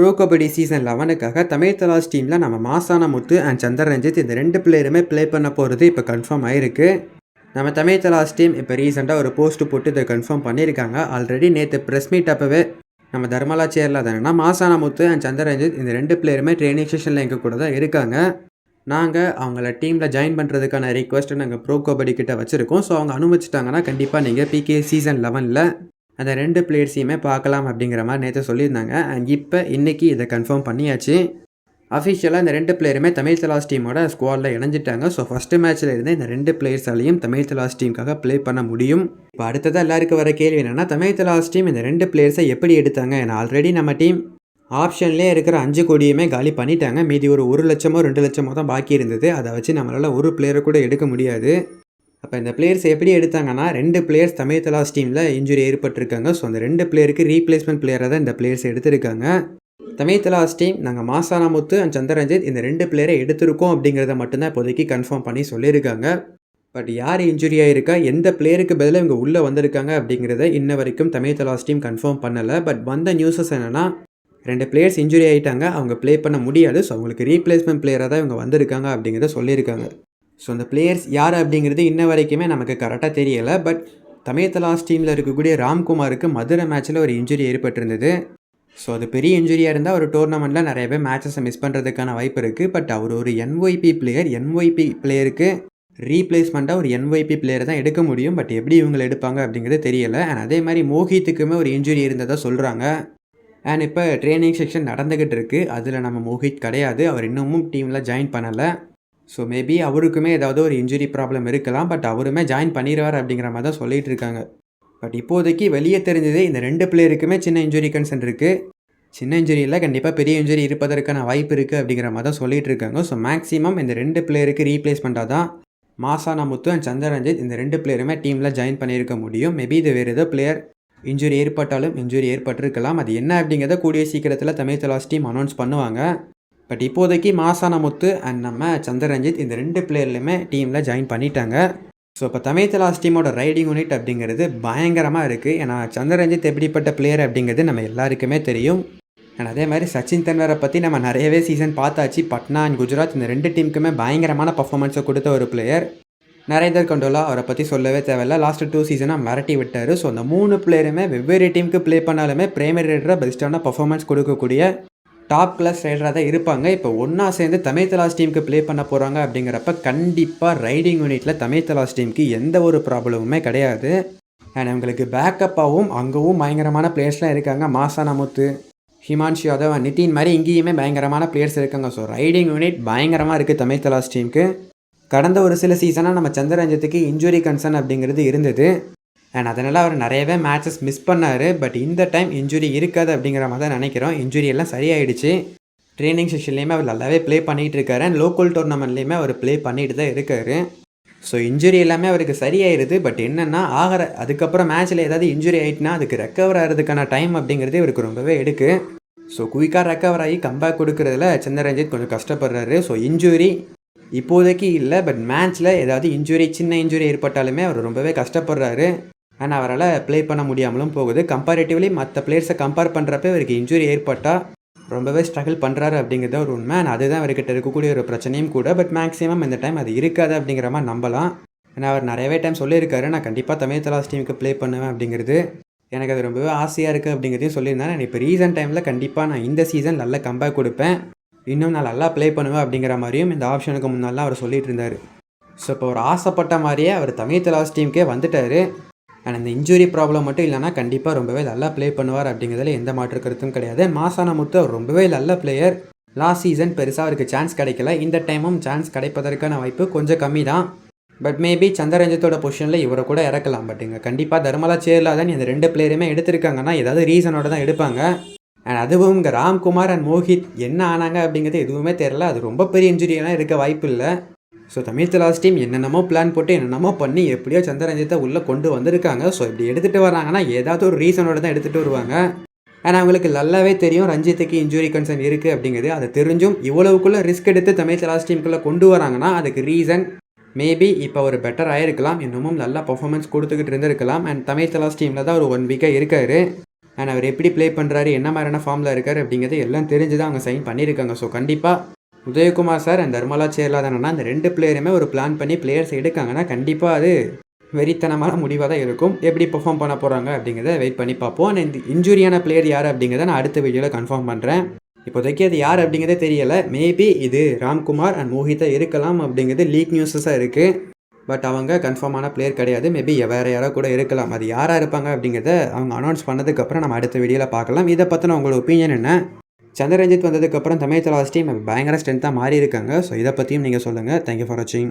Bro kabaddi season லெவனுக்காக தமிழ் தலாஸ் டீமில் நம்ம மாசான முத்து அண்ட் சந்தர் ரஞ்சித் இந்த ரெண்டு பிளேயருமே ப்ளே பண்ண போகிறது இப்போ கன்ஃபார்ம் ஆயிருக்கு. நம்ம தமிழ் தலாஸ் டீம் இப்போ ரீசெண்டாக ஒரு போஸ்ட் போட்டு இதை கன்ஃபார்ம் பண்ணியிருக்காங்க. ஆல்ரெடி நேற்று ப்ரெஸ் மீட் அப்போவே நம்ம தர்மலா சேரில் தானேன்னா மாசான முத்து அண்ட் சந்தர் ரஞ்சித் இந்த ரெண்டு பிளேயருமே ட்ரைனிங் செஷனில் எங்கள் கூட தான் இருக்காங்க. நாங்கள் அவங்கள டீமில் ஜாயின் பண்ணுறதுக்கான ரிக்வஸ்ட்டை நாங்கள் ப்ரோ கபடி கிட்ட வச்சுருக்கோம். ஸோ அவங்க அனுமதிச்சிட்டாங்கன்னா கண்டிப்பாக நீங்கள் பிகே சீசன் லெவனில் அந்த ரெண்டு பிளேயர்ஸையுமே பார்க்கலாம் அப்படிங்கிற மாதிரி நேற்று சொல்லியிருந்தாங்க. அண்ட் இப்போ இன்றைக்கி இதை கன்ஃபார்ம் பண்ணியாச்சு. அஃபிஷியலாக இந்த ரெண்டு பிளேயருமே தமிழ் தலாஸ் டீமோட ஸ்குவாடில் இணைஞ்சிட்டாங்க. ஸோ ஃபஸ்ட்டு மேட்ச்சில் இருந்து இந்த ரெண்டு பிளேயர்ஸாலையும் தமிழ் தலாஸ் டீமுக்காக ப்ளே பண்ண முடியும். இப்போ அடுத்ததாக எல்லாருக்கும் வர கேள்வி என்னென்னா தமிழ் தலாஸ் டீம் இந்த ரெண்டு பிளேயர்ஸை எப்படி எடுத்தாங்க? ஏன்னா ஆல்ரெடி நம்ம டீம் ஆப்ஷன்லேயே இருக்கிற அஞ்சு கோடியுமே காலி பண்ணிட்டாங்க. மீதி ஒரு ஒரு லட்சமோ ரெண்டு லட்சமோ தான் பாக்கி இருந்தது. அதை வச்சு நம்மளால் ஒரு பிளேயரை கூட எடுக்க முடியாது. அப்போ இந்த பிளேயர்ஸ் எப்படி எடுத்தாங்கன்னா ரெண்டு பிளேயர்ஸ் தமிழ் தலாஸ் டீமில் இன்ஜுரி ஏற்பட்டிருக்காங்க. ஸோ அந்த ரெண்டு பிளேயருக்கு ரீப்ளேஸ்மெண்ட் பிளேயராக தான் இந்த பிளேயர்ஸ் எடுத்திருக்காங்க. தமிழ் தலாஸ் டீம் நாங்கள் மாசானாமுத்து அண்ட் சந்திரஞ்சித் இந்த ரெண்டு பிளேயரை எடுத்திருக்கோம் அப்படிங்கிறத மட்டும்தான் இப்போதைக்கு கன்ஃபார்ம் பண்ணி சொல்லியிருக்காங்க. பட் யார் இன்ஜுரி ஆகிருக்கா எந்த பிளேயருக்கு பதிலாக இவங்க உள்ளே வந்திருக்காங்க அப்படிங்கிறத இன்ன வரைக்கும் தமிழ் தலாஸ் டீம் கன்ஃபார்ம் பண்ணலை. பட் வந்த நியூஸஸ் என்னென்னா ரெண்டு பிளேயர்ஸ் இன்ஜுரி ஆகிட்டாங்க அவங்க ப்ளே பண்ண முடியாது. ஸோ அவங்களுக்கு ரீப்ளேஸ்மெண்ட் பிளேயராக தான் இவங்க வந்திருக்காங்க அப்படிங்கிறத சொல்லியிருக்காங்க. ஸோ அந்த பிளேயர்ஸ் யார் அப்படிங்கிறது இன்ன வரைக்குமே நமக்கு கரெக்டாக தெரியலை. பட் தமிழ்தலாஸ் டீமில் இருக்கக்கூடிய ராம்குமாருக்கு மதுரை மேட்ச்சில் ஒரு இன்ஜுரி ஏற்பட்டிருந்தது. ஸோ அது பெரிய இன்ஜுரியாக இருந்தால் ஒரு டோர்னமெண்ட்டில் நிறைய பேர் மேட்சஸை மிஸ் பண்ணுறதுக்கான வாய்ப்பு இருக்குது பட் அவர் ஒரு என்ஒய்பி பிளேயர் என்ஒய்பி பிளேயருக்கு ரீப்ளேஸ்மெண்ட்டாக ஒரு என்ஒய்பி பிளேயர் தான் எடுக்க முடியும். பட் எப்படி இவங்களை எடுப்பாங்க அப்படிங்கிறது தெரியலை. அண்ட் அதே மாதிரி மோஹித்துக்குமே ஒரு இன்ஜுரி இருந்ததாக சொல்கிறாங்க அண்ட் இப்போ ட்ரைனிங் செக்ஷன் நடந்துக்கிட்டு இருக்குது அதில் நம்ம மோஹித் கிடையாது. அவர் இன்னமும் டீமில் ஜாயின் பண்ணலை. ஸோ மேபி அவருக்குமே ஏதாவது ஒரு இன்ஜுரி ப்ராப்ளம் இருக்கலாம் பட் அவருமே ஜாயின் பண்ணிடுவார் அப்படிங்கிற மாதிரி தான் சொல்லிகிட்டு இருக்காங்க. பட் இப்போதைக்கு வெளியே தெரிஞ்சது இந்த ரெண்டு பிளேயருக்குமே சின்ன இன்ஜுரி கன்சர்ன் இருக்குது சின்ன இன்ஜுரி இல்லை கண்டிப்பாக பெரிய இன்ஜுரி இருப்பதற்கான வாய்ப்பு இருக்குது அப்படிங்கிற மாதிரி தான் சொல்லிகிட்டு இருக்காங்க. ஸோ மேக்ஸிமம் இந்த ரெண்டு பிளேயருக்கு ரீப்ளேஸ்மெண்ட்டாக தான் மாசானா முத்து அண்ட் சந்திரஞ்சித் இந்த ரெண்டு பிளேயருமே டீமில் ஜாயின் பண்ணியிருக்க முடியும். மேபி இது வேறு ஏதோ பிளேயர் இன்ஜுரி ஏற்பட்டாலும் இன்ஜுரி ஏற்பட்டிருக்கலாம். அது என்ன அப்படிங்கிறத கூடிய சீக்கிரத்தில் தமிழ் தலாஸ் டீம் அனௌன்ஸ் பண்ணுவாங்க. பட் இப்போதைக்கு மாசான முத்து அண்ட் நம்ம சந்திரஞ்சித் இந்த ரெண்டு பிளேயர்லையுமே டீமில் ஜாயின் பண்ணிட்டாங்க. ஸோ இப்போ தமிழ் தலாஸ் டீமோட ரைடிங் யூனிட் அப்படிங்கிறது பயங்கரமாக இருக்குது ஏன்னா சந்திரஞ்சித் எப்படிப்பட்ட பிளேயர் அப்படிங்கிறது நம்ம எல்லாருக்குமே தெரியும். அண்ட் அதே மாதிரி சச்சின் தென்வரை பற்றி நம்ம நிறையவே சீசன் பார்த்தாச்சு. பட்னா அண்ட் குஜராத் இந்த ரெண்டு டீமுக்குமே பயங்கரமான பர்ஃபார்மன்ஸை கொடுத்த ஒரு பிளேயர் நரேந்தர் கண்டோலா அவரை பற்றி சொல்லவே தேவையில்ல. லாஸ்ட் டூ சீசனாக மிரட்டி விட்டார். ஸோ அந்த மூணு பிளேயருமே வெவ்வேறு டீமுக்கு ப்ளே பண்ணாலுமே பிரேமியர் ரைடராக பெஸ்ட்டான பர்ஃபார்மன்ஸ் கொடுக்கக்கூடிய டாப் கிளாஸ் ரைடராக தான் இருப்பாங்க. இப்போ ஒன்றா சேர்ந்து தமிழ் தலாஸ் டீமுக்கு ப்ளே பண்ண போகிறாங்க அப்படிங்கிறப்ப கண்டிப்பாக ரைடிங் யூனிட்டில் தமிழ் தலாஸ் டீமுக்கு எந்த ஒரு ப்ராப்ளமுமே கிடையாது. அண்ட் அவங்களுக்கு பேக்கப்பாகவும் அங்கேவும் பயங்கரமான பிளேயர்ஸ்லாம் இருக்காங்க. மாசானமுத்து ஹிமான்ஷு யாதவ் நிதின் மாதிரி இங்கேயுமே பயங்கரமான பிளேயர்ஸ் இருக்காங்க. ஸோ ரைடிங் யூனிட் பயங்கரமாக இருக்குது தமிழ் தலாஸ் டீமுக்கு கடந்த ஒரு சில சீசனாக நம்ம சந்திரரஞ்சத்துக்கு இன்ஜுரி கன்சர்ன் அப்படிங்கிறது இருந்தது. அண்ட் அதனால் அவர் நிறையவே மேட்சஸ் மிஸ் பண்ணார். பட் இந்த டைம் இன்ஜுரி இருக்காது அப்படிங்கிற மாதிரி தான் நினைக்கிறோம். இன்ஜுரி எல்லாம் சரியாயிடுச்சு. ட்ரைனிங் செஷன்லேயுமே அவர் நல்லாவே ப்ளே பண்ணிகிட்டு இருக்காரு. அண்ட் லோக்கல் டோர்னமெண்ட்லேயுமே அவர் ப்ளே பண்ணிட்டு தான் இருக்காரு. ஸோ இன்ஜுரி எல்லாமே அவருக்கு சரியாயிருது. பட் என்னென்னா ஆகிற அதுக்கப்புறம் மேட்ச்சில் ஏதாவது இன்ஜுரி ஆகிட்டுனா அதுக்கு ரெக்கவர் ஆகிறதுக்கான டைம் அப்படிங்கிறது இவருக்கு ரொம்பவே எடுக்கு ஸோ குயிக்காக ரெக்கவர் ஆகி கம்பேக் கொடுக்குறதுல சந்திரரஞ்சித் கொஞ்சம் கஷ்டப்படுறாரு. ஸோ இன்ஜுரி இப்போதைக்கு இல்லை. பட் மேட்ச்சில் ஏதாவது இன்ஜுரி சின்ன இன்ஜுரி ஏற்பட்டாலுமே அவர் ரொம்பவே கஷ்டப்படுறாரு. அண்ட் அவரால் ப்ளே பண்ண முடியாமலும் போகுது. கம்பேரிட்டிவ்லி மற்ற பிளேயர்ஸை கம்பேர் பண்ணுறப்ப இவருக்கு இன்ஜுரி ஏற்பட்டால் ரொம்பவே ஸ்ட்ரகிள் பண்ணுறாரு அப்படிங்கிறது ஒரு உண்மை. அண்ட் அதுதான் அவர்கிட்ட இருக்கக்கூடிய ஒரு பிரச்சனையும் கூட. பட் மேக்ஸிமம் இந்த டைம் அது இருக்காது அப்படிங்கிற மாதிரி நம்பலாம். ஏன்னா அவர் நிறையவே டைம் சொல்லியிருக்காரு. நான் கண்டிப்பாக தமிழ் தலாஸ் டீமுக்கு ப்ளே பண்ணுவேன் அப்படிங்கிறது எனக்கு அது ரொம்பவே ஆசையாக இருக்குது அப்படிங்கிறதையும் சொல்லியிருந்தேன் நான் இப்போ ரீசன்ட் டைமில் கண்டிப்பாக நான் இந்த சீசன் நல்ல கம்பேக் கொடுப்பேன். இன்னும் நான் நல்லா ப்ளே பண்ணுவேன் அப்படிங்கிற மாதிரியும் இந்த ஆப்ஷனுக்கு முன்னாலாம் அவர் சொல்லிட்டு இருந்தார். ஸோ இப்போ அவர் ஆசைப்பட்ட மாதிரியே அவர் தமிழ் தலாஸ் டீமுக்கே வந்துட்டார். அண்ட் அந்த இன்ஜுரி ப்ராப்ளம் மட்டும் இல்லைனா கண்டிப்பாக ரொம்பவே நல்லா ப்ளே பண்ணுவார் அப்படிங்கிறதுல எந்த மாற்று கருத்தும் கிடையாது. மாசான முத்து அவர் ரொம்பவே நல்ல பிளேயர் லாஸ்ட் சீசன் பெருசாக அவருக்கு சான்ஸ் கிடைக்கல. இந்த டைமும் சான்ஸ் கிடைப்பதற்கான வாய்ப்பு கொஞ்சம் கம்மி தான் பட் மேபி சந்திரரஞ்சத்தோட பொசிஷனில் இவரை கூட இறக்கலாம். பட் இங்கே கண்டிப்பாக தர்மலா சேர்லா தான் இந்த ரெண்டு பிளேயருமே எடுத்திருக்காங்கன்னா ஏதாவது ரீசனோட தான் எடுப்பாங்க. அண்ட் அதுவும் இங்கே ராம்குமார் அண்ட் மோஹித் என்ன ஆனாங்க அப்படிங்கிறது எதுவுமே தெரில அது ரொம்ப பெரிய இன்ஜுரியெல்லாம் இருக்க வாய்ப்பு இல்லை. ஸோ தமிழ் தலாஸ் டீம் என்னென்னமோ பிளான் போட்டு என்னென்னமோ பண்ணி எப்படியோ சந்திரஞ்சித்தை உள்ளே கொண்டு வந்திருக்காங்க. ஸோ இப்படி எடுத்துகிட்டு வராங்கன்னா ஏதாவது ஒரு ரீசனோட தான் எடுத்துகிட்டு வருவாங்க. அண்ட் அவங்களுக்கு நல்லாவே தெரியும் ரஞ்சித்துக்கு இன்ஜுரி கன்சர்ன் இருக்குது அப்படிங்கிறது. அதை தெரிஞ்சும் இவ்வளவுக்குள்ளே ரிஸ்க் எடுத்து தமிழ் தலாஸ் டீமுக்குள்ளே கொண்டு வராங்கன்னா அதுக்கு ரீசன் மேபி இப்போ ஒரு பெட்டர் ஆகிருக்கலாம் இன்னமும் நல்லா பர்ஃபார்மன்ஸ் கொடுத்துக்கிட்டு இருந்திருக்கலாம். அண்ட் தமிழ் தலாஸ் டீமில் தான் ஒரு ஒன் வீக்காக இருக்காரு. அண்ட் அவர் எப்படி ப்ளே பண்ணுறாரு என்ன மாதிரியான ஃபார்மில் இருக்கார் அப்படிங்கிறது எல்லாம் தெரிஞ்சு தான் அவங்க சைன் பண்ணியிருக்காங்க. ஸோ கண்டிப்பாக உதயகுமார் சார் அண்ட் தர்மலா சேர்லாதனா அந்த ரெண்டு பிளேயருமே ஒரு பிளான் பண்ணி பிளேயர்ஸ் எடுக்காங்கன்னா கண்டிப்பாக அது வெறித்தனமான முடிவாக தான் இருக்கும். எப்படி பெர்ஃபார்ம் பண்ண போகிறாங்க அப்படிங்கிறத வெயிட் பண்ணி பார்ப்போம். அண்ட் இந்த இன்ஜுரியான பிளேயர் யார் அப்படிங்கிறத நான் அடுத்த வீடியோவில் கன்ஃபார்ம் பண்ணுறேன் இப்போதைக்கு அது யார் அப்படிங்கிறதே தெரியலை. மேபி இது ராம்குமார் அண்ட் மோஹிதா இருக்கலாம் அப்படிங்கிறது லீக் நியூஸஸாக இருக்குது பட் அவங்க கன்ஃபார்மான பிளேயர் கிடையாது. மேபி வேறு யாரோ கூட இருக்கலாம். அது யாராக இருப்பாங்க அப்படிங்கிறத அவங்க அனௌன்ஸ் பண்ணதுக்கப்புறம் நம்ம அடுத்த வீடியோவில் பார்க்கலாம். இதை பற்றின உங்களோட ஒப்பீனியன் என்ன? சந்திரஞ்சித் வந்ததுக்கப்புறம் தமிழ் தலாஸ் டீம் பயங்கர ஸ்ட்ரென்த்தாக மாறி இருக்காங்க ஸோ இதை பற்றியும் நீங்கள் சொல்லுங்கள் தேங்க்யூ ஃபார் வாட்சிங்